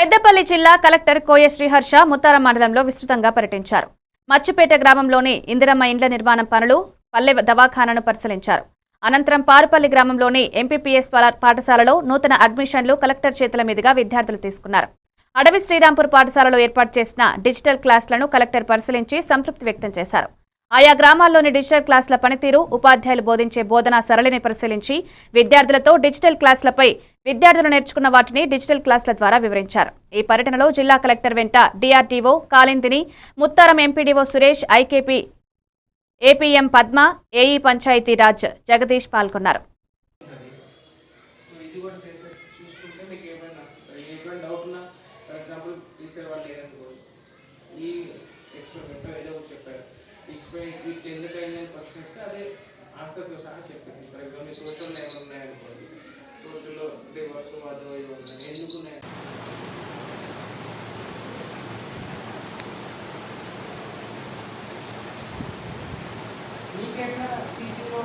పెద్దపల్లి జిల్లా కలెక్టర్ కోయ శ్రీహర్ష ముత్తార మండలంలో విస్తృతంగా పర్యటించారు. మచ్చిపేట గ్రామంలోని ఇందిరమ్మ ఇండ్ల నిర్మాణం పనులు పల్లె దవాఖానను పరిశీలించారు. అనంతరం పారుపల్లి గ్రామంలోని ఎంపీపీఎస్ పాఠశాలలో నూతన అడ్మిషన్లు కలెక్టర్ చేతుల మీదుగా విద్యార్థులు తీసుకున్నారు. అడవి శ్రీరాంపూర్ పాఠశాలలో ఏర్పాటు చేసిన డిజిటల్ క్లాసులను కలెక్టర్ పరిశీలించి సంతృప్తి వ్యక్తం చేశారు. ఆయా గ్రామాల్లోని డిజిటల్ క్లాసుల పనితీరు ఉపాధ్యాయులు బోధించే బోధనా సరళిని పరిశీలించి విద్యార్థులతో డిజిటల్ క్లాసులపై విద్యార్థులు నేర్చుకున్న వాటిని డిజిటల్ క్లాసుల ద్వారా వివరించారు. ఈ పర్యటనలో జిల్లా కలెక్టర్ వెంట DRDO కాలిందిని Muttaram MPDO Suresh IKP APM Padma AE Panchayati Raj Jagadish పాల్గొన్నారు. ఈ ఎక్స్ప్లెయిన్ వీటికి ఎందుకైందని అయిందని క్వశ్చన్ ఇస్తే అదే ఆన్సర్తో సహా చెప్పింది. ఫర్ ఎగ్జాంపుల్ సోషల్ ఏమైనా ఉన్నాయనుకోండి సోషల్లో డివర్స్ అదో ఇవి ఉన్నాయి ఎందుకు ఉన్నాయి? మీకైనా టీచింగ్లో